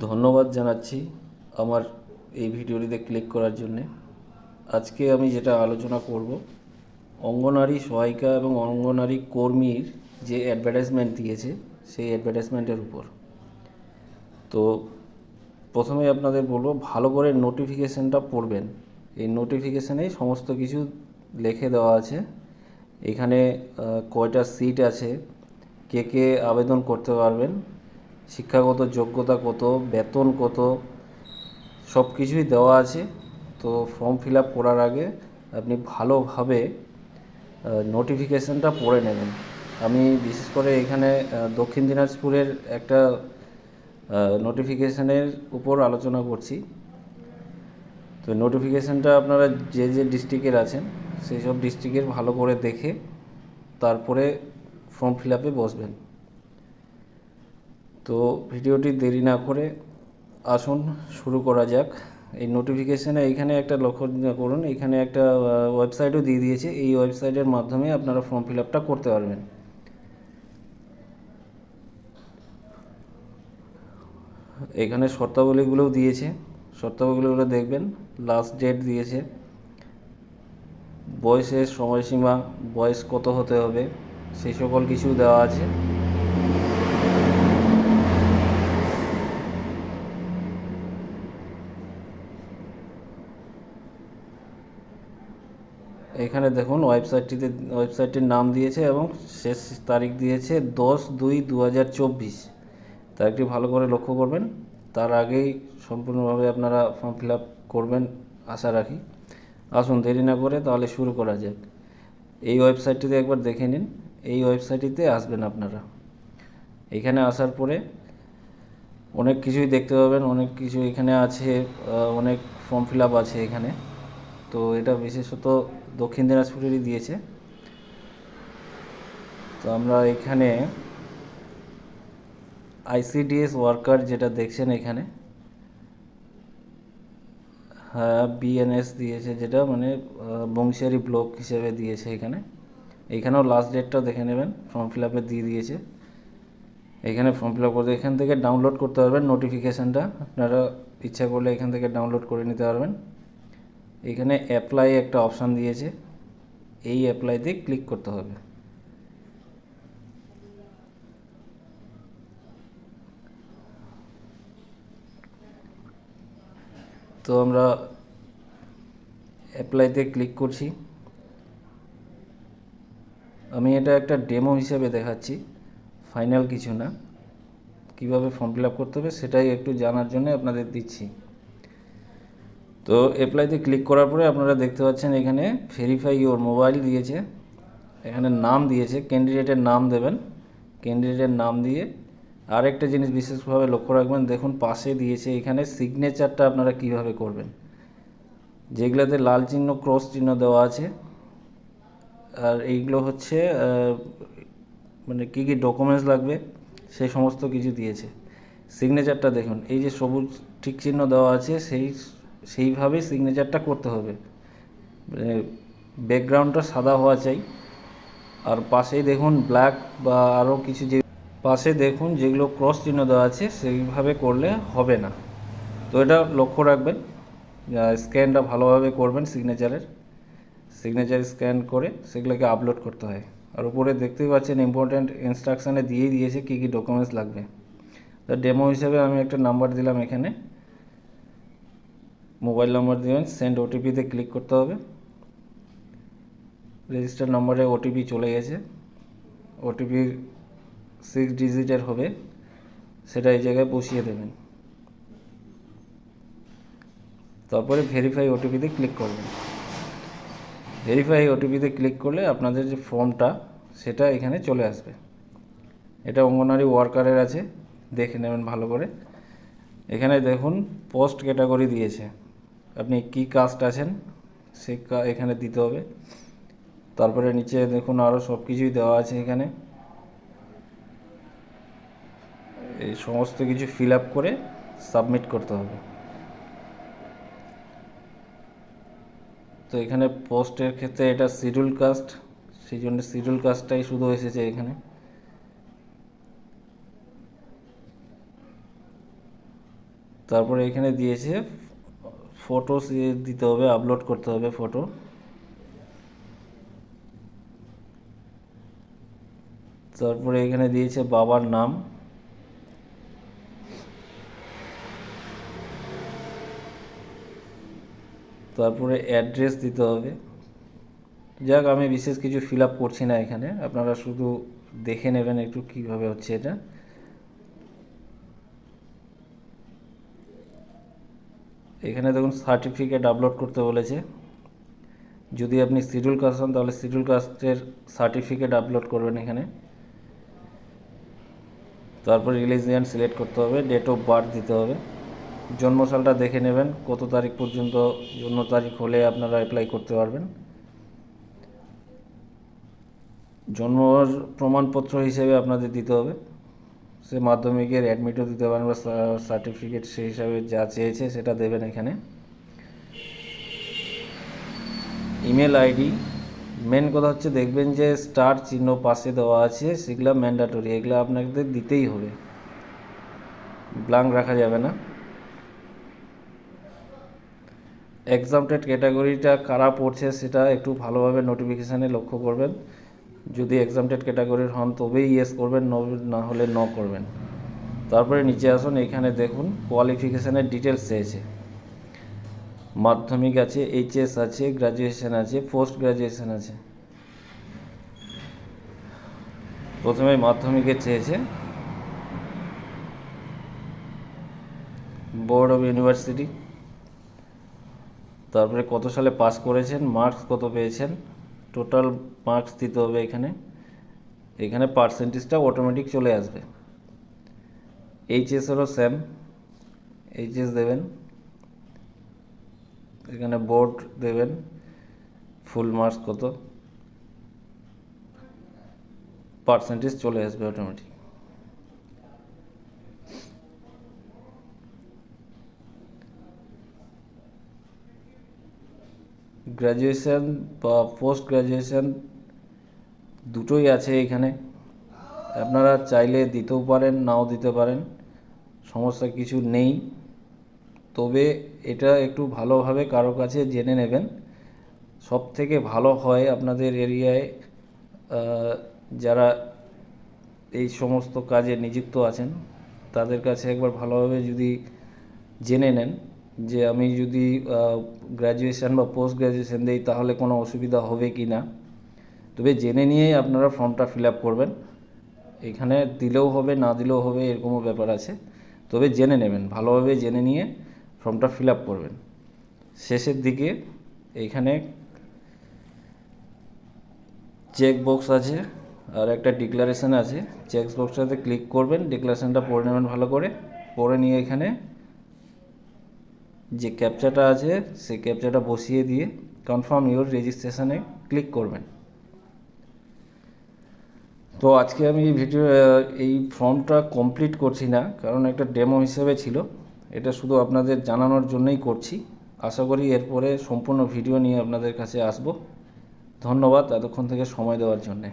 ধন্যবাদ জানাচ্ছি আমার এই ভিডিওটিতে ক্লিক করার জন্যে। আজকে আমি যেটা আলোচনা করব, অঙ্গনারী সহায়িকা এবং অঙ্গনারী কর্মীর যে অ্যাডভার্টাইজমেন্ট দিয়েছে, সেই অ্যাডভার্টাইজমেন্টের উপর। তো প্রথমে আপনাদের বলব, ভালো করে নোটিফিকেশানটা পড়বেন। এই নোটিফিকেশানেই সমস্ত কিছু লিখে দেওয়া আছে। এখানে কয়টা সিট আছে, কে কে আবেদন করতে পারবেন শিক্ষাগত যোগ্যতা কত, বেতন কত, সব কিছুই দেওয়া আছে। তো ফর্ম ফিল আপ করার আগে আপনি ভালোভাবে নোটিফিকেশানটা পড়ে নেবেন। আমি বিশেষ করে এখানে দক্ষিণ দিনাজপুরের একটা নোটিফিকেশানের উপর আলোচনা করছি। তো নোটিফিকেশানটা আপনারা যে যে ডিস্ট্রিক্টের আছেন, সেই সব ডিস্ট্রিক্টের ভালো করে দেখে তারপরে ফর্ম ফিল আপে বসবেন। তো ভিডিওটি দেরি না করে আসুন, শুরু করা যাক। এই নোটিফিকেশানে এইখানে একটা লক্ষ্য করুন। এখানে একটা ওয়েবসাইটও দিয়ে দিয়েছে। এই ওয়েবসাইটের মাধ্যমে আপনারা ফর্ম ফিল আপটা করতে পারবেন। এখানে শর্তাবলীগুলোও দিয়েছে। শর্তাবলীগুলো দেখবেন। লাস্ট ডেট দিয়েছে। বয়সের সময়সীমা, বয়স কত হতে হবে, সেই সকল কিছু দেওয়া আছে। এখানে দেখুন ওয়েবসাইটটিতে, ওয়েবসাইটটির নাম দিয়েছে এবং শেষ তারিখ দিয়েছে দশ দুই দু হাজার চব্বিশ তারিখটি ভালো করে লক্ষ্য করবেন। তার আগেই সম্পূর্ণভাবে আপনারা ফর্ম ফিল আপ করবেন, আশা রাখি। আসুন দেরি না করে তাহলে শুরু করা যাক। এই ওয়েবসাইটটিতে একবার দেখে নিন। এই ওয়েবসাইটটিতে আসবেন আপনারা। এখানে আসার পরে অনেক কিছুই দেখতে পাবেন, অনেক কিছু এখানে আছে অনেক ফর্ম ফিল আপ আছে এখানে। তো এটা বিশেষত দক্ষিণ দিনাজপুরেরই দিয়েছে। তো আমরা এখানে আইসিডিএস ওয়ার্কার যেটা দেখছেন এখানে হ্যাঁ বিএনএস দিয়েছে যেটা মানে বংশিয়ারি ব্লক হিসেবে দিয়েছে এখানে। এখানেও লাস্ট ডেটটা দেখে নেবেন ফর্ম ফিল আপে দিয়ে দিয়েছে। এখানে ফর্ম ফিল আপ করতে, এখান থেকে ডাউনলোড করতে পারবেন নোটিফিকেশানটা আপনারা ইচ্ছা করলে এখান থেকে ডাউনলোড করে নিতে পারবেন। এখানে অ্যাপ্লাই একটা অপশান দিয়েছে। এই অ্যাপ্লাইতে ক্লিক করতে হবে। তো আমরা অ্যাপ্লাইতে ক্লিক করছি। আমি এটা একটা ডেমো হিসেবে দেখাচ্ছি। ফাইনাল কিছু না। কীভাবে ফর্ম ফিল আপ করতে হবে সেটাই একটু জানার জন্য আপনাদের দিচ্ছি। তো অ্যাপ্লাইতে ক্লিক করার পরে আপনারা দেখতে পাচ্ছেন এখানে ভেরিফাই ইওর মোবাইল দিয়েছে। এখানে নাম দিয়েছে। ক্যান্ডিডেটের নাম দেবেন। ক্যান্ডিডেটের নাম দিয়ে আর একটা জিনিস বিশেষভাবে লক্ষ্য রাখবেন। দেখুন, পাশে দিয়েছে এখানে সিগনেচারটা আপনারা কীভাবে করবেন। যেগুলোতে লাল চিহ্ন ক্রস চিহ্ন দেওয়া আছে। আর এইগুলো হচ্ছে মানে কী কী ডকুমেন্টস লাগবে সেই সমস্ত কিছু দিয়েছে। সিগনেচারটা দেখুন। এই যে সবুজ ঠিক চিহ্ন দেওয়া আছে, সেই সেইভাবেই সিগনেচারটা করতে হবে। মানে ব্যাকগ্রাউন্ডটা সাদা হওয়া চাই। আর পাশেই দেখুন ব্ল্যাক বা আরও কিছু যে, পাশে দেখুন যেগুলো ক্রস চিহ্ন দেওয়া আছে, সেইভাবে করলে হবে না। তো এটা লক্ষ্য রাখবেন। স্ক্যানটা ভালোভাবে করবেন সিগনেচারের সিগনেচার স্ক্যান করে সেগুলোকে আপলোড করতে হয়। আর উপরে দেখতেই পাচ্ছেন ইম্পর্ট্যান্ট ইনস্ট্রাকশানে দিয়েই দিয়েছে কী কী ডকুমেন্টস লাগবে। তো ডেমো হিসেবে আমি একটা নাম্বার দিলাম এখানে। মোবাইল নাম্বার দিবেন সেন্ড ওটিপিতে ক্লিক করতে হবে। রেজিস্টার নম্বরে ওটিপি চলে গেছে। ওটিপি সিক্স ডিজিটের হবে। সেটা এই জায়গায় বসিয়ে দেবেন। তারপরে ভেরিফাই ওটিপিতে ক্লিক করবেন। ভেরিফাই ওটিপিতে ক্লিক করলে আপনাদের যে ফর্মটা সেটা এখানে চলে আসবে। এটা অঙ্গনারী ওয়ার্কারের আছে। দেখে নেবেন ভালো করে। এখানে দেখুন পোস্ট ক্যাটাগরি দিয়েছে। আপনি কি কাস্ট আছেন সে এখানে দিতে হবে। তারপরে নিচে দেখুন আরও সব কিছুই দেওয়া আছে এখানে। এই সমস্ত কিছু ফিল আপ করে সাবমিট করতে হবে। তো এখানে পোস্টের ক্ষেত্রে এটা শিডিউল কাস্ট সেই জন্য শিডিউল কাস্টটাই শুধু এসেছে এখানে। তারপরে এখানে দিয়েছে ফটো দিতে হবে আপলোড করতে হবে ফটো তারপরে এখানে দিয়েছে বাবার নাম। তারপরে অ্যাড্রেস দিতে হবে। যাক, আমি বিশেষ কিছু ফিল আপ করছি না এখানে। আপনারা শুধু দেখে নেবেন একটু কীভাবে হচ্ছে এটা। এখানে দেখুন সার্টিফিকেট আপলোড করতে বলেছে। যদি আপনি শিডিউল কাস্ট হন, তাহলে শিডিউল কাস্টের সার্টিফিকেট আপলোড করবেন এখানে। তারপর রিলিজিয়ান সিলেক্ট করতে হবে ডেট অফ বার্থ দিতে হবে। জন্মসালটা দেখে নেবেন, কত তারিখ পর্যন্ত, জন্ম তারিখ হলে আপনারা অ্যাপ্লাই করতে পারবেন। জন্ম প্রমাণপত্র হিসেবে আপনাদের দিতে হবে। সে মাধ্যমিকের অ্যাডমিটও দিতে পারেন বা সার্টিফিকেট সেই হিসাবে যা চেয়েছে সেটা দেবেন এখানে। ইমেল আইডি মেন কথা হচ্ছে দেখবেন যে স্টার চিহ্ন পাশে দেওয়া আছে, সেগুলো ম্যান্ডাটরি এগুলো আপনাদের দিতেই হবে। ব্লাঙ্ক রাখা যাবে না। এক্সামটেড ক্যাটাগরিটা কারা পড়ছে সেটা একটু ভালোভাবে নোটিফিকেশানে লক্ষ্য করবেন। যদি এক্সামটেড ক্যাটাগরির হন, তবেই ইয়েস করবেন, না হলে ন করবেন। তারপরে নিচে আসুন, এখানে দেখুন কোয়ালিফিকেশানের ডিটেলস চেয়েছে মাধ্যমিক আছে এইচএস আছে গ্র্যাজুয়েশন আছে পোস্ট গ্র্যাজুয়েশন আছে। প্রথমে মাধ্যমিকে চেয়েছে বোর্ড অফ ইউনিভার্সিটি তারপরে কত সালে পাস করেছেন মার্কস কত পেয়েছেন? টোটাল মার্কস দিতে হবে এখানে। এখানে পার্সেন্টেজটা অটোমেটিক চলে আসবে। এইচএসেরও স্যাম এইচএস দেবেন। এখানে বোর্ড দেবেন ফুল মার্কস কত? পার্সেন্টেজ চলে আসবে অটোমেটিক গ্র্যাজুয়েশন বা পোস্ট গ্র্যাজুয়েশন দুটোই আছে এখানে। আপনারা চাইলে দিতেও পারেন, নাও দিতে পারেন, সমস্যা কিছু নেই। তবে এটা একটু ভালোভাবে কারও কাছে জেনে নেবেন। সব থেকে ভালো হয় আপনাদের এরিয়ায় যারা এই সমস্ত কাজে নিযুক্ত আছেন, তাদের কাছে একবার ভালোভাবে যদি জেনে নেন। যে আমি যদি গ্র্যাজুয়েশান বা পোস্ট গ্র্যাজুয়েশান দিই, তাহলে কোনো অসুবিধা হবে কি না? তবে জেনে নিয়েই আপনারা ফর্মটা ফিল আপ করবেন। এখানে দিলেও হবে, না দিলেও হবে, এরকমও ব্যাপার আছে। তবে জেনে নেবেন, ভালোভাবে জেনে নিয়ে ফর্মটা ফিল আপ করবেন। শেষের দিকে এইখানে চেক বক্স আছে, আর একটা ডিক্লারেশন আছে। চেক বক্সটাতে ক্লিক করবেন ডিক্লারেশনটা পড়ে নেবেন ভালো করে। পড়ে নিয়ে এখানে যে ক্যাপচাটা আছে, সেই ক্যাপচাটা বসিয়ে দিয়ে কনফার্ম ইউর রেজিস্ট্রেশনে ক্লিক করবেন। তো আজকে আমি এই ভিডিও এই ফর্মটা কমপ্লিট করছি না, কারণ একটা ডেমো হিসেবে ছিল। এটা শুধু আপনাদের জানানোর জন্যই করছি। আশা করি এরপরে সম্পূর্ণ ভিডিও নিয়ে আপনাদের কাছে আসব। ধন্যবাদ এতক্ষণ থেকে সময় দেওয়ার জন্যে।